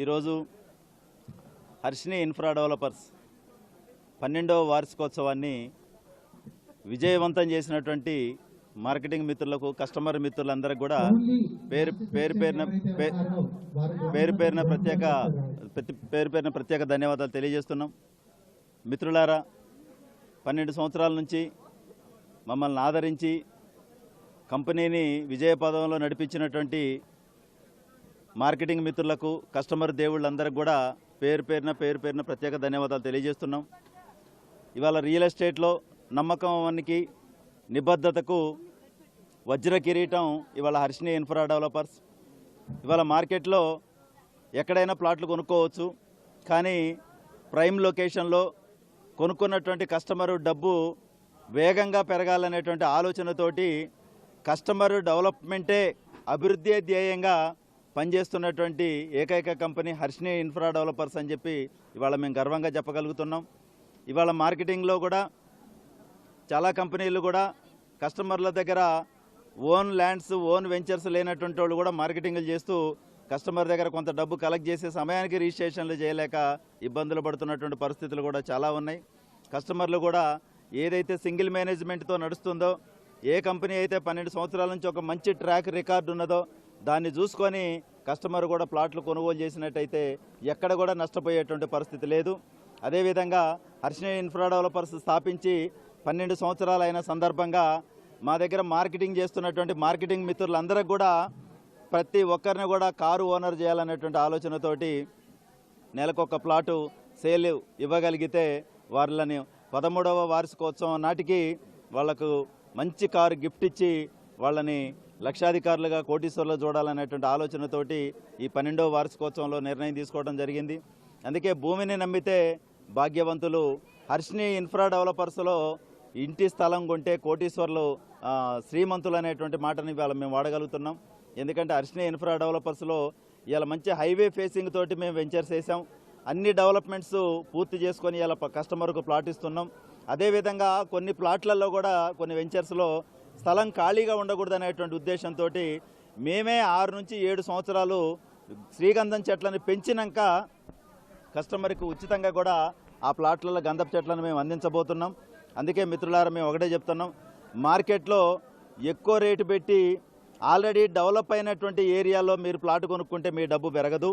ఈరోజు Harshini infra developers పన్నెండవ వార్షికోత్సవాన్ని విజయవంతం చేసినటువంటి మార్కెటింగ్ మిత్రులకు కస్టమర్ మిత్రులందరికీ కూడా పేరు పేరు పేరున పే- పేరు పేరున ప్రత్యేక ప్రతి పేరు పేరున ప్రత్యేక ధన్యవాదాలు తెలియజేస్తున్నాం. మిత్రులారా పన్నెండు సంవత్సరాల నుంచి మమ్మల్ని ఆదరించి కంపెనీని విజయపదంలో నడిపించినటువంటి మార్కెటింగ్ మిత్రులకు కస్టమర్ దేవుళ్ళందరికీ కూడా పేరు పేరున పేరు పేరున ప్రత్యేక ధన్యవాదాలు తెలియజేస్తున్నాం. ఇవాళ రియల్ ఎస్టేట్లో నమ్మకానికి నిబద్ధతకు వజ్ర కిరీటం ఇవాళ హర్షిణి ఇన్ఫ్రా డెవలపర్స్. ఇవాళ మార్కెట్లో ఎక్కడైనా ప్లాట్లు కొనుక్కోవచ్చు కానీ ప్రైమ్ లొకేషన్లో కొనుక్కున్నటువంటి కస్టమరు డబ్బు వేగంగా పెరగాలనేటువంటి ఆలోచనతోటి కస్టమర్ డెవలప్మెంటే అభివృద్ధి ధ్యేయంగా పనిచేస్తున్నటువంటి ఏకైక కంపెనీ హర్షిని ఇన్ఫ్రా డెవలపర్స్ అని చెప్పి ఇవాళ మేము గర్వంగా చెప్పగలుగుతున్నాం. ఇవాళ మార్కెటింగ్లో కూడా చాలా కంపెనీలు కూడా కస్టమర్ల దగ్గర ఓన్ ల్యాండ్స్ ఓన్ వెంచర్స్ లేనటువంటి వాళ్ళు కూడా మార్కెటింగ్లు చేస్తూ కస్టమర్ దగ్గర కొంత డబ్బు కలెక్ట్ చేసే సమయానికి రిజిస్ట్రేషన్లు చేయలేక ఇబ్బందులు పడుతున్నటువంటి పరిస్థితులు కూడా చాలా ఉన్నాయి. కస్టమర్లు కూడా ఏదైతే సింగిల్ మేనేజ్మెంట్తో నడుస్తుందో ఏ కంపెనీ అయితే పన్నెండు సంవత్సరాల నుంచి ఒక మంచి ట్రాక్ రికార్డు ఉన్నదో దాన్ని చూసుకొని కస్టమర్ కూడా ప్లాట్లు కొనుగోలు చేసినట్టయితే ఎక్కడ కూడా నష్టపోయేటువంటి పరిస్థితి లేదు. అదేవిధంగా హర్షిని ఇన్ఫ్రా డెవలపర్స్ స్థాపించి పన్నెండు సంవత్సరాలు అయిన సందర్భంగా మా దగ్గర మార్కెటింగ్ చేస్తున్నటువంటి మార్కెటింగ్ మిత్రులందరికీ కూడా ప్రతి ఒక్కరిని కూడా కారు ఓనర్ చేయాలనేటువంటి ఆలోచనతోటి నెలకొక ప్లాటు సేల్ ఇవ్వగలిగితే వాళ్ళని పదమూడవ వార్షికోత్సవం నాటికి వాళ్ళకు మంచి కారు గిఫ్ట్ ఇచ్చి వాళ్ళని లక్షాధికారులుగా కోటీశ్వర్లు చూడాలనేటువంటి ఆలోచనతోటి ఈ పన్నెండవ వార్షికోత్సవంలో నిర్ణయం తీసుకోవడం జరిగింది. అందుకే భూమిని నమ్మితే భాగ్యవంతులు. హర్షిని ఇన్ఫ్రా డెవలపర్స్లో ఇంటి స్థలం కొంటే కోటీశ్వర్లు శ్రీమంతులు అనేటువంటి మాటని ఇవాళ మేము వాడగలుగుతున్నాం. ఎందుకంటే హర్షిని ఇన్ఫ్రా డెవలపర్స్లో ఇవాళ మంచి హైవే ఫేసింగ్ తోటి మేము వెంచర్స్ వేసాం అన్ని డెవలప్మెంట్స్ పూర్తి చేసుకొని ఇలా కస్టమర్కు ప్లాట్ ఇస్తున్నాం. అదేవిధంగా కొన్ని ప్లాట్లలో కూడా కొన్ని వెంచర్స్లో స్థలం ఖాళీగా ఉండకూడదు అనేటువంటి ఉద్దేశంతో మేమే ఆరు నుంచి ఏడు సంవత్సరాలు శ్రీగంధం చెట్లను పెంచినాక కస్టమర్కి ఉచితంగా కూడా ఆ ప్లాట్లలో గంధపు చెట్లను మేము అందించబోతున్నాం. అందుకే మిత్రులారా మేము ఒకటే చెప్తున్నాం. మార్కెట్లో ఎక్కువ రేటు పెట్టి ఆల్రెడీ డెవలప్ అయినటువంటి ఏరియాలో మీరు ప్లాట్ కొనుక్కుంటే మీ డబ్బు పెరగదు.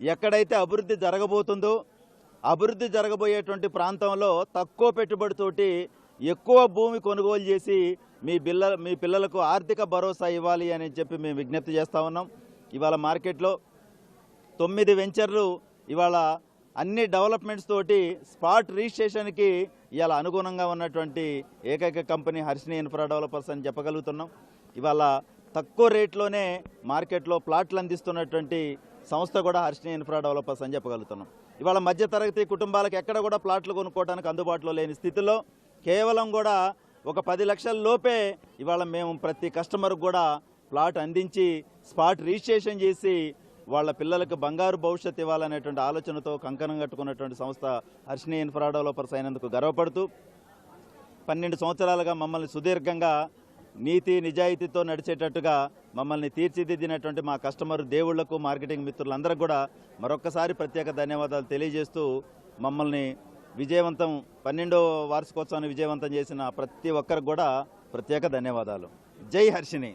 ఎక్కడైతే అభివృద్ధి జరగబోతుందో అభివృద్ధి జరగబోయేటువంటి ప్రాంతంలో తక్కువ పెట్టుబడితోటి ఎక్కువ భూమి కొనుగోలు చేసి మీ పిల్ల మీ పిల్లలకు ఆర్థిక భరోసా ఇవ్వాలి అని చెప్పి మేము విజ్ఞప్తి చేస్తూ ఉన్నాం. ఇవాళ మార్కెట్లో తొమ్మిది వెంచర్లు ఇవాళ అన్ని డెవలప్మెంట్స్ తోటి స్పాట్ రిజిస్ట్రేషన్కి ఇవాళ అనుగుణంగా ఉన్నటువంటి ఏకైక కంపెనీ హర్షిని ఇన్ఫ్రా డెవలపర్స్ అని చెప్పగలుగుతున్నాం. ఇవాళ తక్కువ రేట్లోనే మార్కెట్లో ప్లాట్లు అందిస్తున్నటువంటి సంస్థ కూడా హర్షిని ఇన్ఫ్రా డెవలపర్స్ అని చెప్పగలుగుతున్నాం. ఇవాళ మధ్యతరగతి కుటుంబాలకు ఎక్కడ కూడా ప్లాట్లు కొనుక్కోవడానికి అందుబాటులో లేని స్థితిలో కేవలం కూడా ఒక పది లక్షల లోపే ఇవాళ మేము ప్రతి కస్టమర్ కూడా ప్లాట్ అందించి స్పాట్ రిజిస్ట్రేషన్ చేసి వాళ్ళ పిల్లలకు బంగారు భవిష్యత్తు ఇవ్వాలనేటువంటి ఆలోచనతో కంకణం కట్టుకున్నటువంటి సంస్థ హర్షిని ఇన్ఫ్రా డెవలపర్స్ అయినందుకు గర్వపడుతూ పన్నెండు సంవత్సరాలుగా మమ్మల్ని సుదీర్ఘంగా నీతి నిజాయితీతో నడిచేటట్టుగా మమ్మల్ని తీర్చిదిద్దినటువంటి మా కస్టమర్ దేవుళ్ళకు మార్కెటింగ్ మిత్రులందరూ కూడా మరొక్కసారి ప్రత్యేక ధన్యవాదాలు తెలియజేస్తూ మమ్మల్ని విజయవంతం పన్నెండో వార్షికోత్సవాన్ని విజయవంతం చేసిన ప్రతి ఒక్కరికి కూడా ప్రత్యేక ధన్యవాదాలు. జై హర్షిని